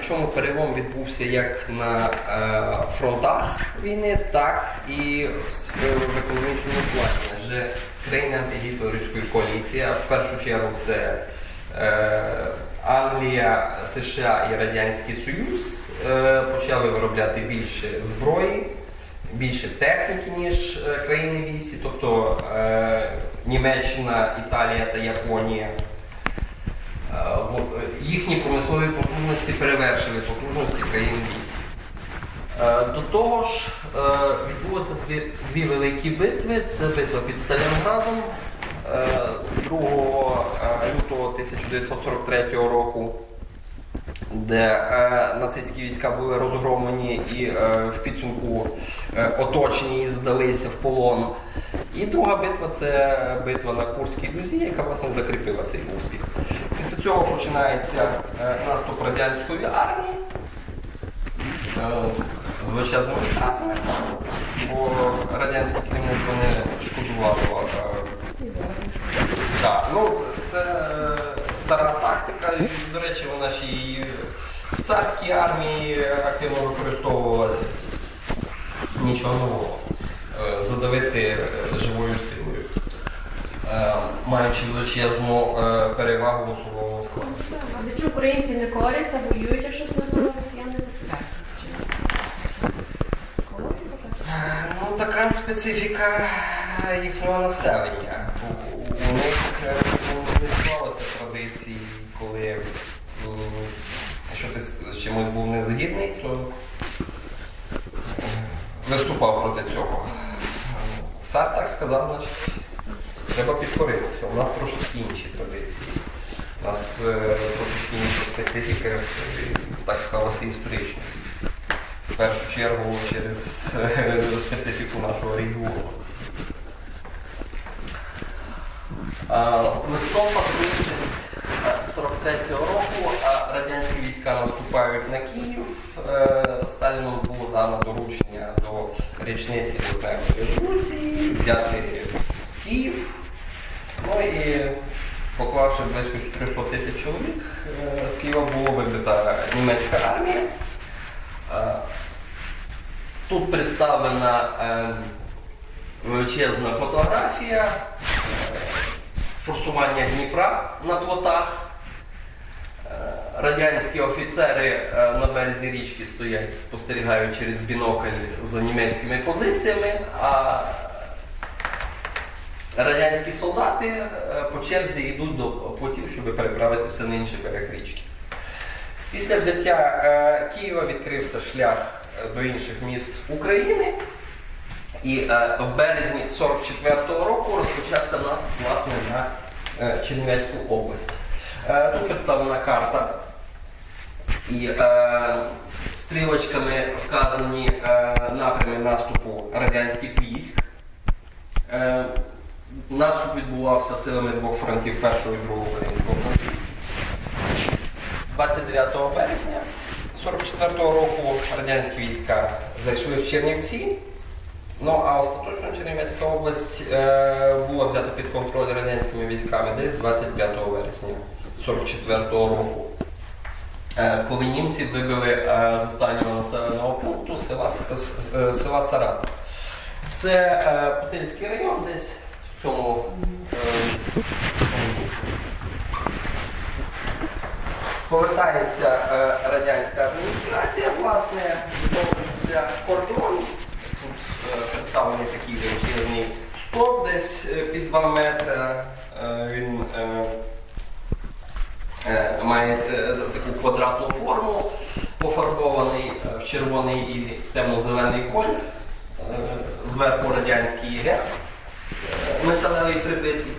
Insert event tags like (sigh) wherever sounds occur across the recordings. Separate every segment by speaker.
Speaker 1: причому перелом відбувся як на е, фронтах війни, так і в, економічному плані. Адже країни антигітлерівської коаліції, а в першу чергу це е, Англія, США і Радянський Союз е, почали виробляти більше зброї, більше техніки, ніж е, країни вісі, тобто е, Німеччина, Італія та Японія. Е, Їхні промислові потужності перевершили потужності країн вісі. Е, До того ж, е, відбулося дві, дві великі битви. Це битва під Сталінградом е, 2 е, лютого 1943 року, де нацистські війська були розгромлені і в підсумку оточені і здалися в полон. І друга битва це битва на Курській дузі, яка власне закріпила цей успіх. Після цього починається е, наступ радянської армії е, з величезними втратами, бо радянське керівництво не шкодувало. е, так, ну це стара тактика. До речі, вона ще і в царській армії активно використовувалася. Нічого нового. Задавити е, живою силою, Е, маючи величезну е, перевагу в особовому складі.
Speaker 2: А для чого українці не коряться, воюють, щось не то росіяни так
Speaker 1: Ну, така специфіка їхнього населення. У, у них ну, не склалося традиції, коли якщо ти з чимось був незгідний, то виступав проти цього. Цар так сказав, значить, треба підкоритися. У нас трошки інші традиції. У нас е, трошки інша специфіка, так сталося історично. В першу чергу через е, специфіку нашого регіону. Листопад 43-го року радянські війська наступають на Київ. Е, Сталіном було дано доручення до річниці Липневої революції взяти Київ. Ну і поклавши близько 400 тисяч чоловік, е, з Києва було вибита німецька армія. Е, Тут представлена е, величезна фотографія форсування Дніпра на плотах. Радянські офіцери е, на березі річки стоять, спостерігають через бінокль за німецькими позиціями, а радянські солдати е, по черзі йдуть до плотів, щоб переправитися на інший берег річки. Після взяття е, Києва відкрився шлях до інших міст України. І е, в березні 44-го року розпочався наступ власне на е, Чернівецьку область. Е, тут представлена карта. І е, стрілочками вказані е, напрями наступу радянських військ. Е, наступ відбувався силами двох фронтів першого і другого українського фронту. 29 березня 44-го року радянські війська зайшли в Чернівці. Ну а остаточно Чернівецька область е, була взята під контроль радянськими військами десь 25 вересня 44-го року. Е, коли німці вибили е, з останнього населеного пункту села, е, села Сарат. Це е, Путильський район десь в цьому е, місці. Повертається е, радянська адміністрація, власне, відновлюється кордон. Тут е, представлений такий величезний стовп десь е, під 2 метри. Е, він е, е, має е, таку квадратну форму, пофарбований е, в червоний і темно-зелений колір. Е, зверху радянський герб е, металевий прибитий.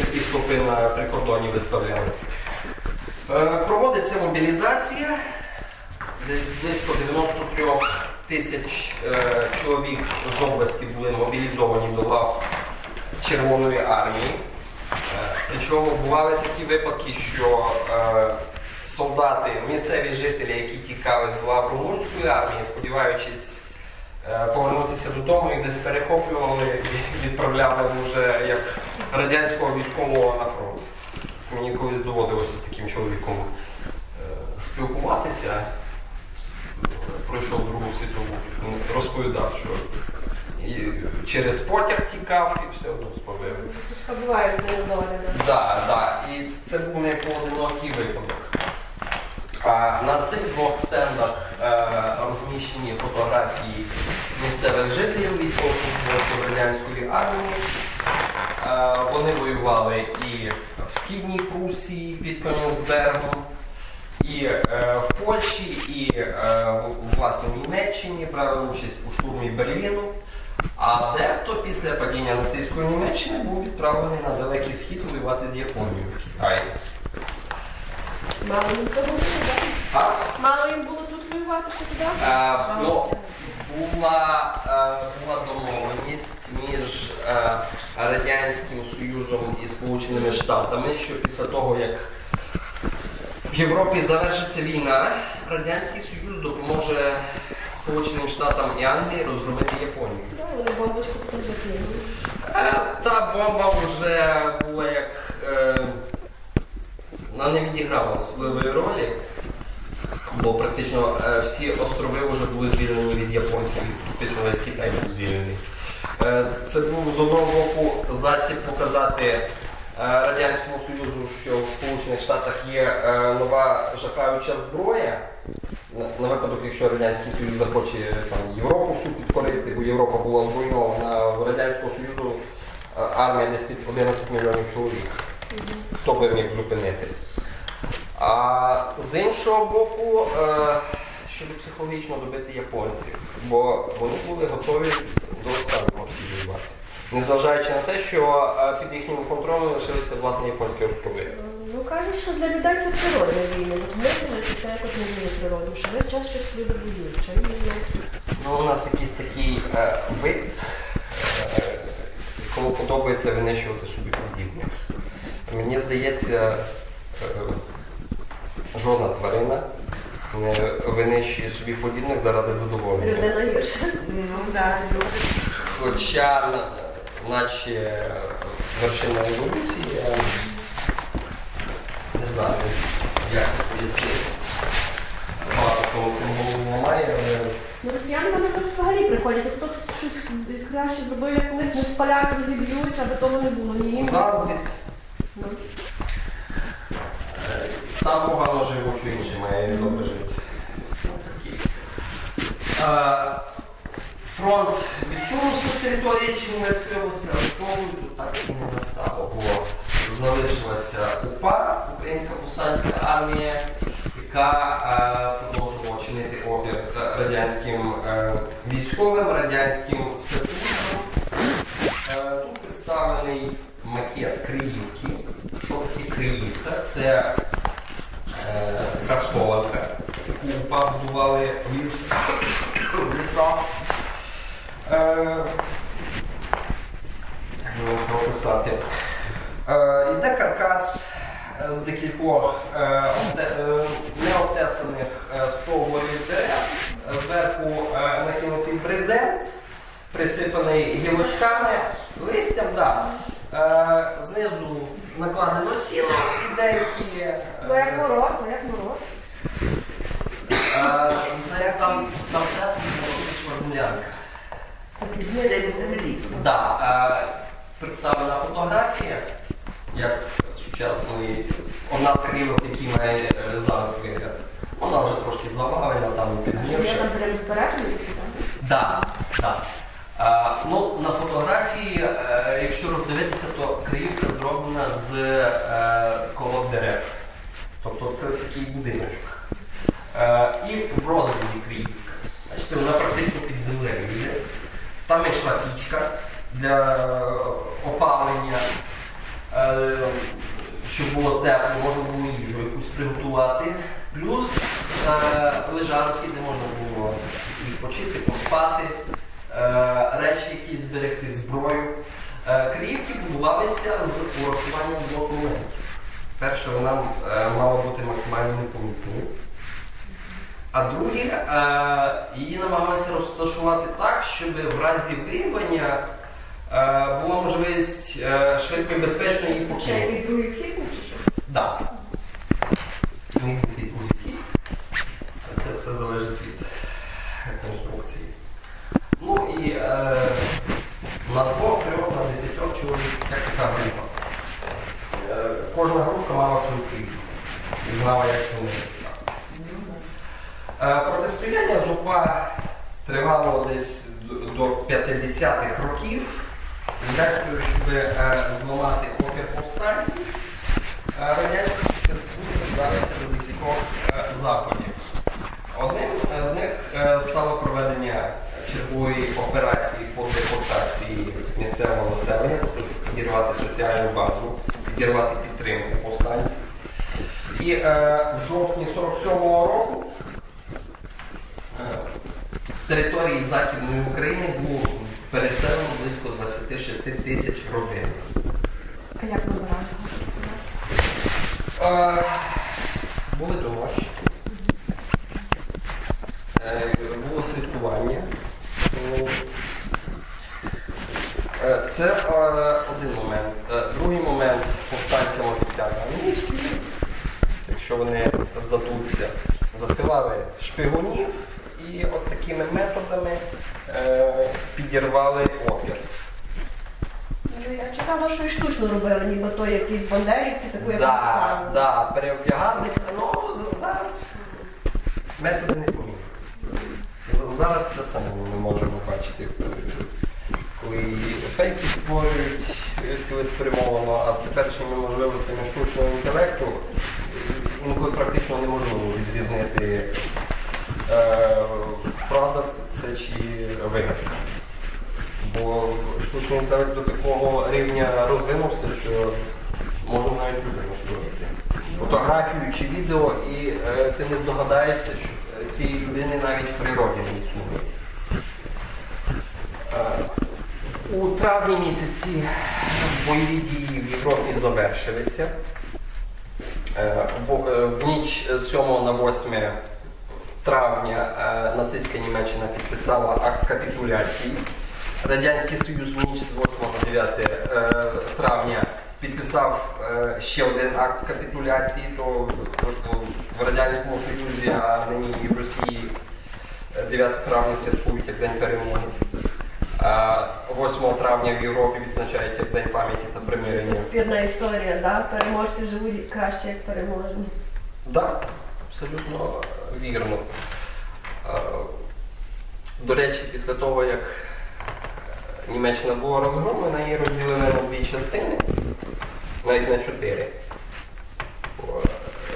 Speaker 1: Такі стовпи на прикордоні виставляли. Е, Проводиться мобілізація. Десь близько 93 тисяч е, чоловік з області були мобілізовані до лав Червоної армії. Е, Причому бували такі випадки, що е, солдати, місцеві жителі, які тікали з лав румунської армії, сподіваючись е, повернутися додому, їх десь перехоплювали і (laughs) відправляли вже як радянського військового на фронт. Мені колись доводилося з таким чоловіком е, спілкуватися. Пройшов Другу світову. Розповідав, що і через потяг тікав і все одно
Speaker 2: буває людина доля. да.
Speaker 1: Да. І це- був не поодинокий випадок. А на цих двох стендах е, розміщені фотографії місцевих жителів військовослужбовців радянської армії. Е, вони воювали і в Східній Прусії під Конінсбергом, і е, в Польщі, і е, в- власне в Німеччині брали участь у штурмі Берліну. А дехто після падіння нацистської Німеччини був відправлений на далекий схід воювати з Японією в Китаї.
Speaker 2: Мало їм цього було?
Speaker 1: А,
Speaker 2: Мало їм було тут воювати чи туди?
Speaker 1: е, ну, була, е, була домовленість між е, Радянським Союзом і Сполученими Штатами, що після того, як в Європі завершиться війна, Радянський Союз допоможе Сполученим Штатам і Англії розгромити Японію.
Speaker 2: Да, Вони бомбочку потім закинули.
Speaker 1: Е, Та бомба вже була як. Е, вона не відіграла особливої ролі, бо практично е, всі острови вже були звільнені від японців, практично весь Китай був звільнений. Е, це був з одного боку засіб показати е, Радянському Союзу, що в Сполучених Штатах є е, нова жахаюча зброя. На, випадок, якщо Радянський Союз захоче там, Європу всю підкорити, бо Європа була зруйнована в Радянського Союзу е, армія десь під 11 мільйонів чоловік. Хто би міг зупинити? А з іншого боку, е, щоб психологічно добити японців, бо вони були готові до останнього воювати. Незважаючи на те, що е, під їхнім контролем лишилися власне японські острови.
Speaker 2: Ну кажуть, що для людей це природна війна. От ми це якось не війна природна, що весь час щось люди воюють. Їм?
Speaker 1: Ну, у нас якийсь такий е, вид, е, кому подобається винищувати собі подібних. Мені здається, е, жодна тварина не винищує собі подібних заради задоволення.
Speaker 2: Людина гірша.
Speaker 3: Ну так.
Speaker 1: Хоча, наче вершина еволюції, я не знаю, як це пояснити. Багато кому цим голову немає, але
Speaker 2: Ну, росіяни вони тут взагалі приходять, хто тут щось краще зробив, як них не спалять, розіб'ють, аби того не було. Ні,
Speaker 1: заздрість.
Speaker 2: Ну.
Speaker 1: Е, Сам погано живу, що інший має добре жити. Такі. Фронт відсунувся з території Чернівецької області, але знову тут так і не настало, бо залишилася УПА, Українська повстанська армія, яка е, продовжувала чинити опір е, радянським е, військовим, радянським спецслужбам. Тут представлений макет Криївки. Що таке Криївка? Це така яку УПА будували в ліс в лісах. Е, як би це описати? Е, Йде каркас е, з декількох е, обте- е, необтесаних е, стовбурів дерев. Зверху е, накинутий брезент, присипаний гілочками, листям, да. Е, знизу накладено сіно і деякі. е,
Speaker 2: як мороз, а як мороз.
Speaker 1: е, Це як там там тепло, землянка.
Speaker 3: Це від землі.
Speaker 1: Да, е, представлена фотографія, як сучасний, одна з крівок, який має е, зараз вигляд. Вона вже трошки завалена, там
Speaker 2: Я
Speaker 1: підгнивши.
Speaker 2: там прям збережені, так?
Speaker 1: Да, да. Е, ну, на фотографії, е, якщо роздивитися, то криївка зроблена з е, колод дерев. Тобто це такий будиночок. Е, і в розрізі криївка. Бачите, вона практично під землею йде. Там йшла пічка для опалення, е, щоб було тепло, можна було їжу якусь приготувати. Плюс е, лежанки, де можна було відпочити, поспати, е, речі якісь зберегти, зброю. Е, Криївки будувалися з урахуванням двох моментів. Перше, вона е, мала бути максимально непомітною. А друге, е, її намагалися розташувати так, щоб в разі виявлення е, була можливість е, швидко і безпечно її
Speaker 2: Ще
Speaker 1: так.
Speaker 2: Вімкнутий був вхід. Це все залежить від конструкції. Ну і е,
Speaker 1: на двох, трьох, на десятьох чоловік, як така група. Е, кожна група мала свою крісло і знала, як чинити. Е, протистояння зупа тривало десь до 50-х років. Для того, щоб е, зламати радянські здалися до декількох заходів. Одним е, з них е, стало проведення чергової операції по депортації місцевого населення, тобто щоб підірвати соціальну базу, підірвати підтримку повстанців. І е, в жовтні 47-го року з території Західної України було переселено близько 26 тисяч родин.
Speaker 2: А як вибирати?
Speaker 1: Е, Були домашні. Е, Було святкування. Ну, е, Це е, один момент. Е, Другий момент повстанцям офіціально. Якщо вони здадуться, засилали шпигунів і от такими методами е, підірвали опір.
Speaker 2: Ну, Я читала, що і штучно робили, ніби то якісь бандерівці, таку як
Speaker 1: Да,
Speaker 2: ставили.
Speaker 1: да, перевдягалися, ну зараз методи не помінялися. Зараз те саме ми можемо бачити, коли фейки створюють цілеспрямовано, а з теперішніми можливостями штучного інтелекту інколи практично неможливо відрізнити, е, правда це чи вигадка. Бо штучний інтелект до такого рівня розвинувся, що можна навіть людину створити. Фотографію чи відео, і е, ти не здогадаєшся, що е, цієї людини навіть в природі не існує. Е, у травні місяці бойові дії в Європі завершилися. Е, в, е, в ніч з 7 на 8 травня е, нацистська Німеччина підписала акт капітуляції. Радянський Союз в ніч з 8 на 9 е, травня підписав е, ще один акт капітуляції, то, в Радянському Союзі, а нині і в Росії е, 9 травня святкують як День перемоги. 8 травня в Європі відзначають як День пам'яті та примирення.
Speaker 2: Це спірна історія, да? Переможці живуть краще, як переможні.
Speaker 1: Так, абсолютно вірно. Е, До речі, після того, як Німеччина була розгромлена, її розділили на дві частини, навіть на чотири.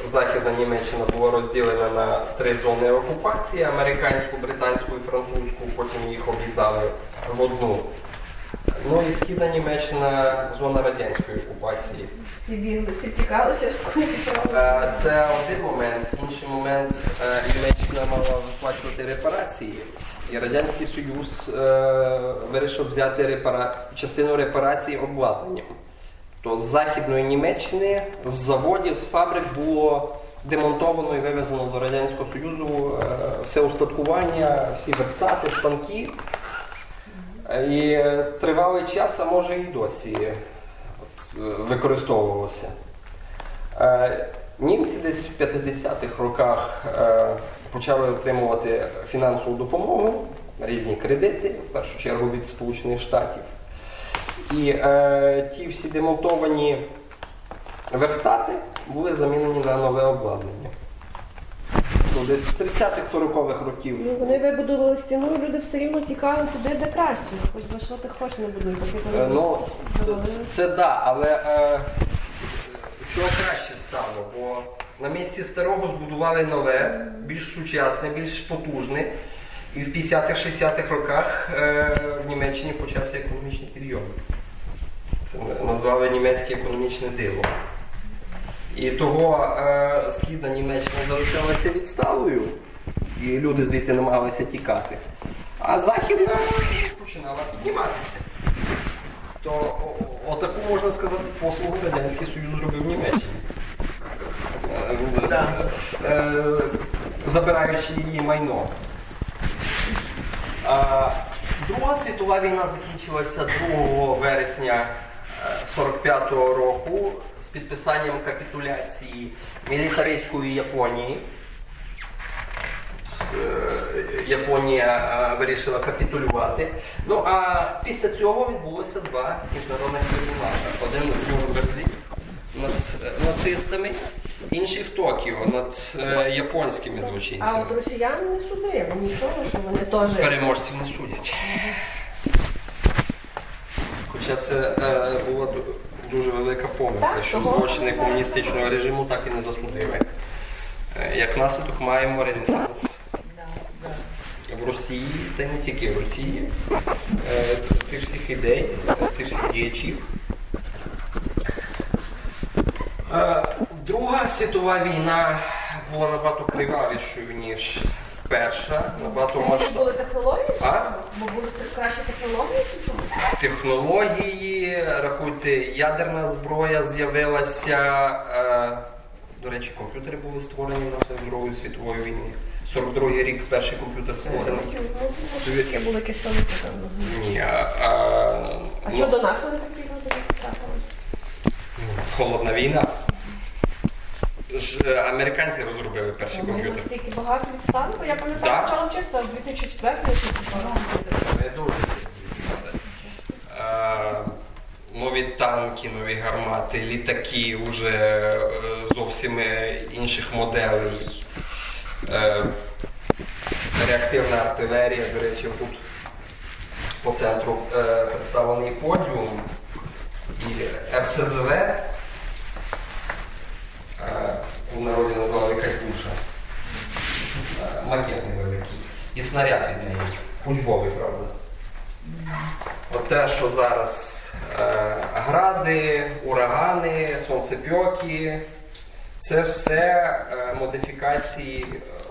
Speaker 1: Західна Німеччина була розділена на три зони окупації американську, британську і французьку, потім їх об'єднали в одну. Ну і Східна Німеччина зона радянської окупації.
Speaker 2: Всі бігли, всі втікали через.
Speaker 1: Е, Це один момент. Інший момент е, Німеччина мала виплачувати репарації. І Радянський Союз е, вирішив взяти репара... частину репарацій обладнанням. То з Західної Німеччини, з заводів, з фабрик було демонтовано і вивезено до Радянського Союзу е, все устаткування, всі версати, станки. І е, тривалий час, а може і досі от, е, використовувався. Е, Німці десь в 50-х роках почали отримувати фінансову допомогу, різні кредити, в першу чергу від Сполучених Штатів. І е, ті всі демонтовані верстати були замінені на нове обладнання. То десь в 30-х 40-х років
Speaker 2: Ну, вони вибудували стіну, і люди все рівно тікали туди, де краще. Хоч би що ти хочеш не будуй, поки
Speaker 1: Е,
Speaker 2: вони
Speaker 1: Ну, це,
Speaker 2: завалили.
Speaker 1: це, це да, але е, чого краще стало? Бо на місці старого збудували нове, більш сучасне, більш потужне. І в 50-х, 60-х роках е, в Німеччині почався економічний підйом. Це назвали німецьке економічне диво. І того е, східна Німеччина залишалася відсталою, і люди звідти намагалися тікати. А західна починала підніматися. То отаку можна сказати послугу Радянський Союз зробив в Німеччині. Е,
Speaker 3: Да.
Speaker 1: е, Забираючи її майно. А, Друга світова війна закінчилася 2 вересня 45-го року з підписанням капітуляції мілітаристської Японії. Е, Японія е, вирішила капітулювати. Ну а після цього відбулося два міжнародних трибунали. Один в Нюрнберзі над нацистами, інший в Токіо над е, японськими
Speaker 2: А от росіяни не судили, нічого, що вони теж.
Speaker 1: Переможців не судять. Хоча це е, була дуже велика помилка,
Speaker 2: Так,
Speaker 1: що
Speaker 2: того
Speaker 1: злочини комуністичного режиму так і не засудили. Е, Як наслідок маємо ренесанс в Росії, та й не тільки в Росії, е, тих всіх ідей, тих всіх діячів. Е, Друга світова війна була набагато кривавішою, ніж перша, набагато
Speaker 2: Це
Speaker 1: масштабнішою.
Speaker 2: були технології?
Speaker 1: А?
Speaker 2: Бо були кращі технології чи чому?
Speaker 1: технології, рахуйте, ядерна зброя з'явилася. Е, до речі, комп'ютери були створені внаслідок Другої світової війни. 42-й рік перший комп'ютер створений.
Speaker 2: Ну, таке було якесь там.
Speaker 1: Ні, а, а,
Speaker 2: А
Speaker 1: ну,
Speaker 2: що до нас вони так пізно тоді потрапили?
Speaker 1: холодна війна. Ж, е, американці розробили перший
Speaker 2: Вони
Speaker 1: комп'ютер.
Speaker 2: настільки багато відстали, бо я пам'ятаю,
Speaker 1: Да.
Speaker 2: почала вчитися в 2004 році.
Speaker 1: Не дуже Е, Нові танки, нові гармати, літаки вже е, зовсім е, інших моделей. Е, Реактивна артилерія, до речі, тут по центру е, представлений подіум і РСЗВ. Народі назвали Катюша. Е, Макетний великий. І снаряд від неї. Учбовий, правда. От те, що зараз е, гради, урагани, сонцепьоки, це все е, модифікації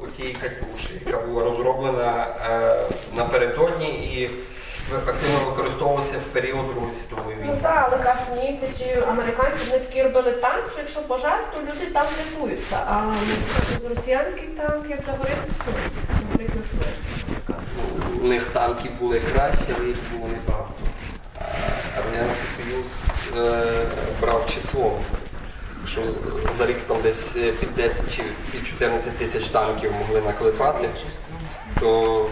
Speaker 1: е, тієї Катюші, яка була розроблена е, напередодні і активно використовувалася в період Другої світової
Speaker 2: Ну так, але кажуть, німці чи американці вони такі робили танк, що якщо пожар, то люди там рятуються. А ну, з росіянських танків як загорить, то смерть на смерть.
Speaker 1: У них танки були кращі, але їх було небагато. А Радянський Союз е, брав число. Що за рік там десь е, під 10 чи під 14 тисяч танків могли наклепати, то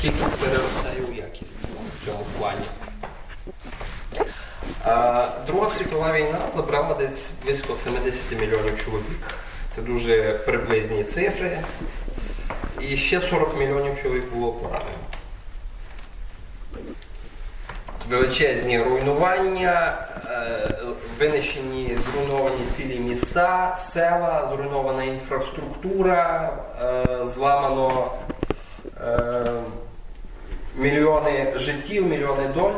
Speaker 1: кількість переростає у якість в цьому плані. Е, Друга світова війна забрала десь близько 70 мільйонів чоловік. Це дуже приблизні цифри. І ще 40 мільйонів чоловік було поранено. Величезні руйнування, е, винищені, зруйновані цілі міста, села, зруйнована інфраструктура, е, зламано е, мільйони життів, мільйони доль.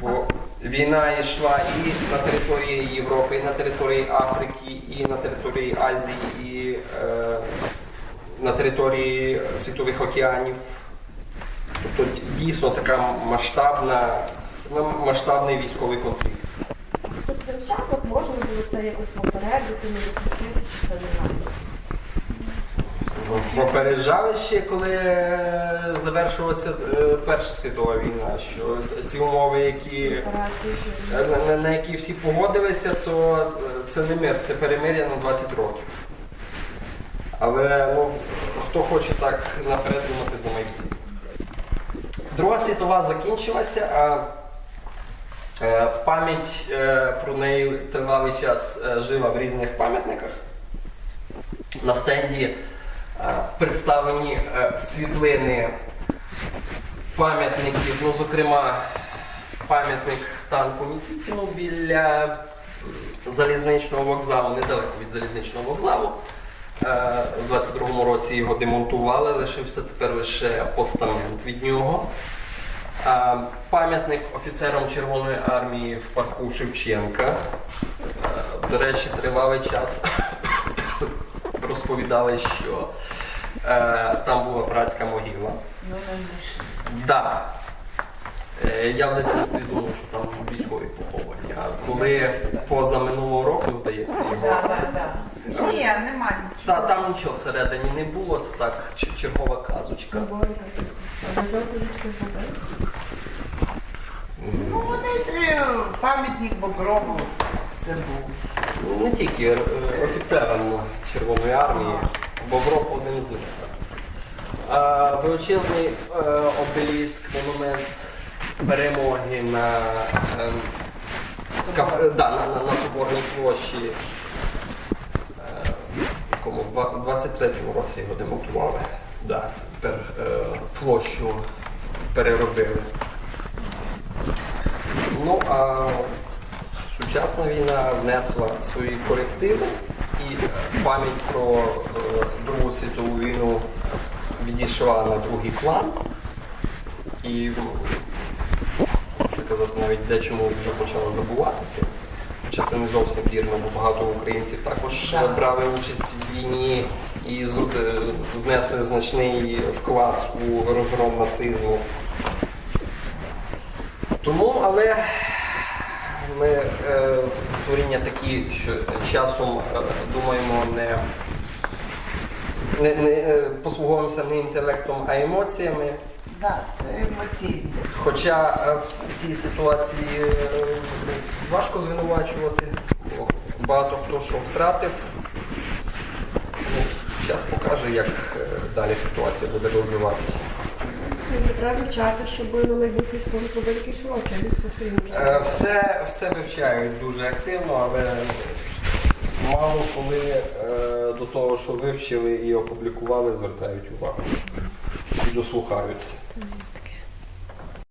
Speaker 1: Бо війна йшла і на території Європи, і на території Африки, і на території Азії, і е, на території світових океанів. Тобто дійсно така масштабна, ну, масштабний військовий конфлікт.
Speaker 2: Спочатку можна було це якось попередити, не допустити, чи це нормально.
Speaker 1: Попереджали ще, коли е, завершилася е, Перша світова війна, що ці умови, які на, на- на які всі погодилися, то е, це не мир, це перемир'я на 20 років. Але ну, хто хоче так наперед думати за майбутнє. Друга світова закінчилася, а е, пам'ять е, про неї тривалий час е, жила в різних пам'ятниках. На стенді е, представлені е, світлини пам'ятників, ну, зокрема, пам'ятник танку Нікітіну біля залізничного вокзалу, недалеко від залізничного вокзалу. Е, У 22-му році його демонтували, лишився тепер лише постамент від нього. Е, Пам'ятник офіцерам Червоної армії в парку Шевченка. Е, До речі, тривалий час розповідали, що е, там була братська могила.
Speaker 3: Ну.
Speaker 1: Да. Е, Я в дитинстві думав, що там військові поховані. А коли поза минулого року, здається, його.
Speaker 3: Да, да, да. Ні, нема
Speaker 1: Та
Speaker 3: нічого.
Speaker 1: там нічого всередині не було, це так ч- чергова казочка.
Speaker 3: Ну, вони з- е, пам'ятник Боброву це був.
Speaker 1: Не тільки е, офіцерам Червоної армії, Бобров один з них. А, величезний е, обеліск, монумент перемоги на ем, да, на, на, на Соборній площі. Е, якому? Два- 23-му році його демонтували. Да, тепер е, площу переробили. Ну, а сучасна війна внесла свої корективи і е, пам'ять про е, Другу світову війну відійшла на другий план. І можна казати, навіть дечому вже почала забуватися. Хоча це не зовсім вірно, бо багато українців також брали участь в війні і е, внесли значний вклад у розгром нацизму. Тому, але ми е, створіння такі, що часом е, думаємо не, не, не е, послуговуємося не інтелектом, а емоціями.
Speaker 3: Да, це емоційне.
Speaker 1: Хоча е, в цій ситуації е, важко звинувачувати, бо багато хто що втратив. Ну, Час покаже, як е, далі ситуація буде розвиватися.
Speaker 2: Не треба вчати, щоб на майбутній школі робити якісь уроки, а не все інше.
Speaker 1: Е, Все, все вивчають дуже активно, але мало коли е, до того, що вивчили і опублікували, звертають увагу і дослухаються.